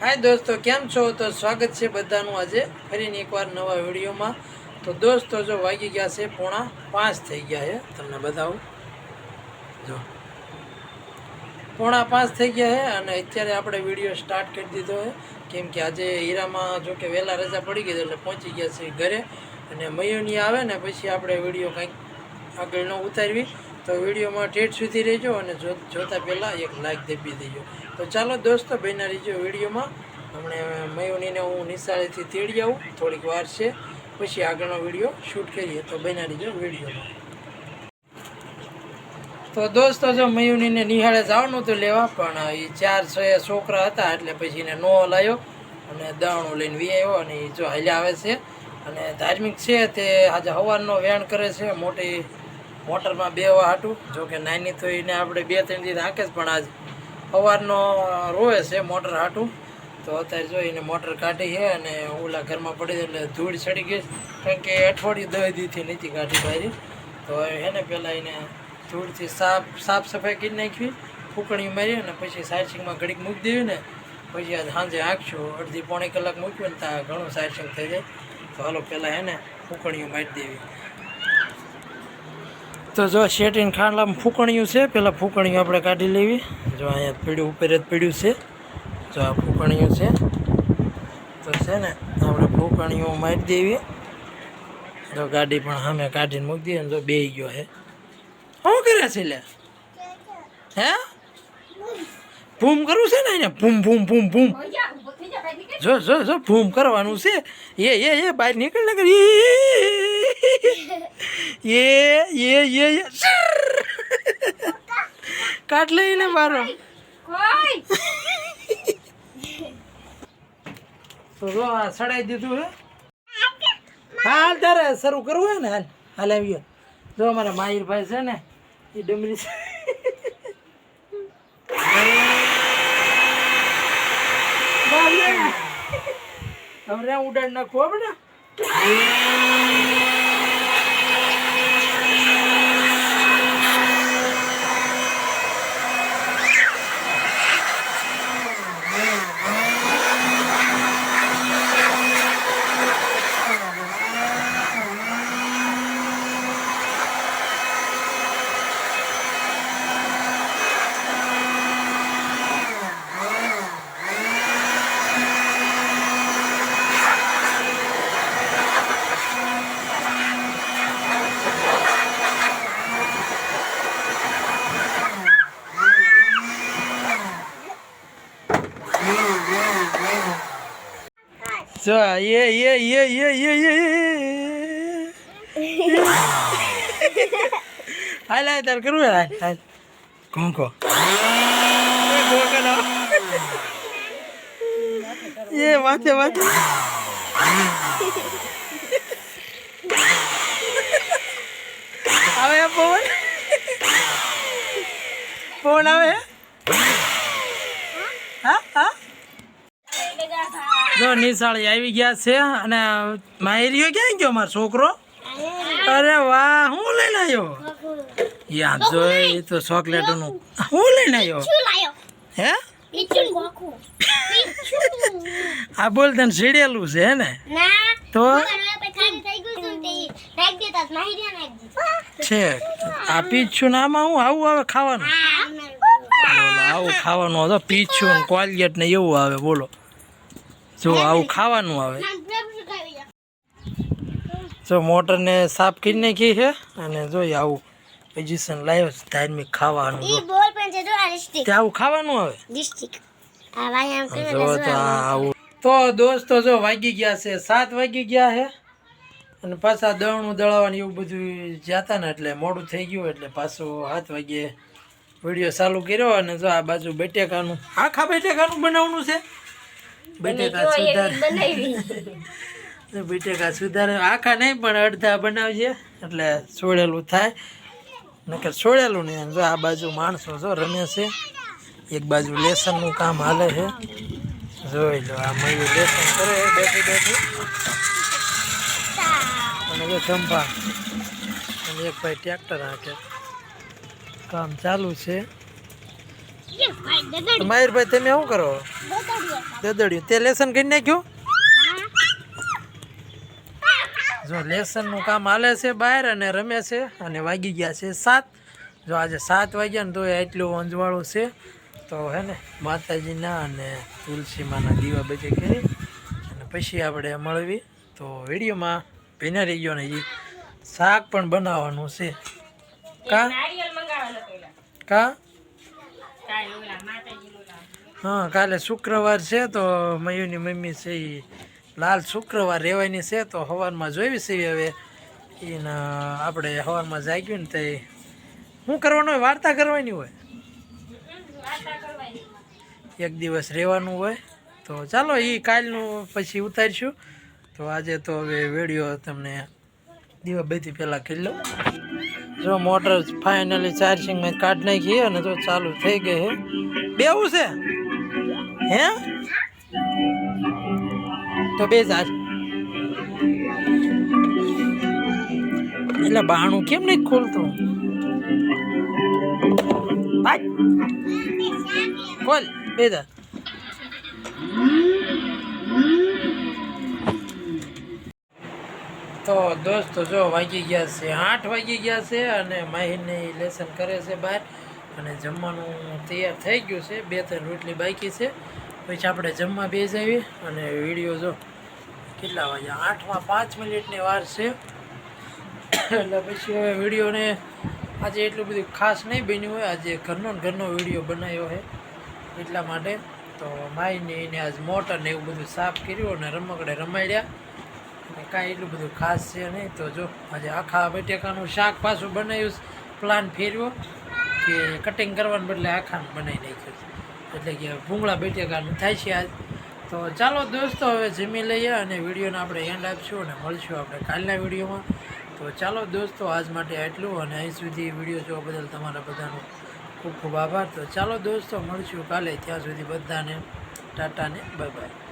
હાય દોસ્તો, કેમ છો? તો સ્વાગત છે બધાનું આજે ફરીને એકવાર નવા વિડીયોમાં. તો દોસ્તો, જો વાગી ગયા છે પોણા પાંચ થઈ ગયા છે. તમને બતાવું. જો. પોણા પાંચ થઈ ગયા છે અને અત્યારે આપણે વીડિયો સ્ટાર્ટ કરી દીધો છે. કેમ કે આજે હીરામાં જો કે વહેલા રજા પડી ગઈ એટલે પહોંચી ગયા છે ઘરે. અને મયુની આવે ને, પછી આપણે વીડિયો કંઈક આગળ ન ઉતારવી. તો વિડીયોમાં ઠેઠ સુધી રહેજો અને જો જોતા પહેલાં એક લાઈક દેપી દેજો. તો ચાલો દોસ્તો બહેના રહેજો વિડીયોમાં. હમણે મયુનીને હું નિશાળેથી તેડી આવું. થોડીક વાર છે. પછી આગળનો વીડિયો શૂટ કરીએ. તો બહેના રહેજો વિડીયોમાં. તો દોસ્તો, જો મયુનીને નિહાળે જવાનું હતું લેવા, પણ એ ચાર છ છોકરા હતા, એટલે પછી એને નો લાવ્યો અને દાણું લઈને વી આવ્યો અને એ જો હાલ્યા આવે છે. અને ધાર્મિક છે તે આજે હવારનો વેણ કરે છે, મોટી મોટરમાં બેવા હાટું. જો કે નાની થઈને આપણે બે, ત્રણ દિવસ હાંકે જ પણ આજ સવારનો રોવે છે મોટર હાટું. તો અત્યારે જો એને મોટર કાઢી છે અને ઓલા ઘરમાં પડી એટલે ધૂળ ચડી ગઈ કારણ કે અઠવાડિયું દસ દીથી નથી કાઢી પાડી તો એને પહેલાં એને ધૂળથી સાફ સાફ સફાઈ કરી નાખવી ફૂકણી મારી અને પછી સાયસિંગમાં ઘડીક મૂકી દેવી ને પછી આજ સાંજે આંખશું અડધી પોણી કલાક મૂક્યું ને ત્યાં ઘણું સાયસિંગ થઈ જાય. તો હાલો પહેલાં એને ફૂકણીઓ મારી દેવી. તો જો શેટીન ખાંડલામાં ફૂંકણિયું છે પહેલાં ફૂંકણિયું આપણે કાઢી લેવી. જો અહીંયા પીડ્યું ઉપર જ પીડ્યું છે. જો આ ફૂંકણિયું છે. તો છે ને, આપણે ફૂંકણીઓ મારી દેવી. જો ગાડી પણ સામે કાઢીને મૂકી દઈએ જો બેહી ગયો હે શું કરે છે લે? હે? ભૂમ કરવું છે ને એને ભૂમ ભૂમ ભૂમ ભૂમ. જો જો જો, ભૂમ કરવાનું છે. એ એ એ, બહાર નીકળ ને એ એ એ એ કાટ લઈને મારો તો જો આ સડાઈ દીધું હે હાલ તારે શરૂ કરવું હોય ને હાલ હાલ આવ્યો જો અમારા માહિરભાઈ છે ને એ ડમરી છે હમણાં ઉડાડ નાખવું હો જો એ એ એ એ એ એ હાલ હાલ તાર કરવું હાલ હાલ કોણ કો એ માથે માથે આવે પવન પવન આવે હા હા જો નિશાળી આવી ગયા છે અને માયરીઓ ક્યાં ગયો મારો છોકરો? અરે વાહ હું લઈને આવ્યો? યાદ જો એ તો ચોકલેટનું. હું લઈને આવ્યો? હે? આ બોલ તને સીડેલું છે ને? તો? છે. આ પીછું આમાં હું આવું આવે ખાવાનું? આવું ખાવાનું હતો પીછું કોલગેટ ને એવું આવે બોલો. જો આવું ખાવાનું આવે. જો મોટરને સાફ કરી નાખી છે અને જોઈએ આવું પોઝિશન લાવ્યો છે ધાર્મિક ખાવાનું આવું ખાવાનું આવે? જો તો આવું. તો દોસ્તો જો વાગી ગયા છે સાત વાગી ગયા છે. અને પાછા દળણું દળાવવાનું એવું બધું જતા ને એટલે મોડું થઈ ગયું એટલે પાછું સાત વાગ્યે વીડિયો ચાલુ કર્યો અને જો આ બાજુ બટેકાનું આખા બટેકાનું બનાવવાનું છે. બટેકા સુધાર. બટેકા સુધારે. આખા નહીં પણ અડધા બનાવજે એટલે છોડેલું થાય. નકર છોડેલું નહીં જો આ બાજુ માણસો જો રમે છે એક બાજુ લેસનનું કામ હાલે છે. જોઈ લો આ મયુર લેસન કરે બેઠી બેઠી. અને જો ચંપા અને એક ભાઈ ટ્રેક્ટર હાંકે. કામ ચાલુ છે. મયુરભાઈ તમે શું કરો? દદડ્યું તે લેસન કરી નાખ્યું? જો લેસનનું કામ હાલે છે બહાર અને રમે છે અને વાગી ગયા છે સાત. જો આજે સાત વાગ્યા ને તો એટલું અંજવાળું છે. તો હે ને માતાજીના અને તુલસીમાના દીવા બજે કરી અને પછી આપણે મળવી. તો વિડીયોમાં ભીના રહી ગયો ને એ શાક પણ બનાવવાનું છે. કા? કા? હા, કાલે શુક્રવાર છે તો મયુની મમ્મી છે એ લાલ શુક્રવાર રહેવાની છે તો સવારમાં જોઈ છે હવે. એના આપણે સવારમાં જાગ્યું ને તે શું કરવાનું હોય? વાર્તા કરવાની હોય? એક દિવસ રહેવાનું હોય. તો ચાલો એ કાલનું પછી ઉતારીશું. તો આજે તો હવે વીડિયો તમને દીવાબત્તી પહેલાં કરી લઉં. જો મોટર ફાઇનલી ચાર્જિંગમાં કાઢ નાખી અને જો ચાલુ થઈ ગઈ હે. બેવું છે? હે? તો બે ચાર એટલે બાણું કેમ નહીં ખોલતું? ખોલ, બે ચાર તો દોસ્તો જો વાગી ગયા છે, આઠ વાગી ગયા છે અને માહિની લેસન કરે છે બહાર. અને જમવાનું તૈયાર થઈ ગયું છે, બે ત્રણ રોટલી બાકી છે. પછી આપણે જમવા બે જઈએ અને વીડિયો જો કેટલા વાગ્યા આઠમાં પાંચ મિનિટની વાર છે. એટલે પછી હવે વિડીયોને આજે એટલું બધું ખાસ નહીં બન્યું હોય, આજે ઘરનો ઘરનો વીડિયો બનાવ્યો છે એટલા માટે. તો માઈને એને આજ મોટર ને એવું બધું સાફ કર્યું અને રમકડે રમાડ્યા. કાંઈ એટલું બધું ખાસ છે નહીં. તો જો આજે આખા બટેકાનું શાક પાછું બનાવ્યું પ્લાન ફેરવ્યો કે કટિંગ કરવાને બદલે આખાનું બનાવી નાખ્યું. એટલે કે ભૂંગળા બટેકાનું થાય છે આજ. તો ચાલો દોસ્તો, હવે જમી લઈએ અને વિડીયોને આપણે એન્ડ આપશું અને મળશું આપણે કાલના વિડીયોમાં. તો ચાલો દોસ્તો, આજ માટે આટલું અને અહીં સુધી વીડિયો જોવા બદલ તમારા બધાનો ખૂબ ખૂબ આભાર. તો ચાલો દોસ્તો, મળશું કાલે. ત્યાં સુધી બધાને, ટાટાને બાય બાય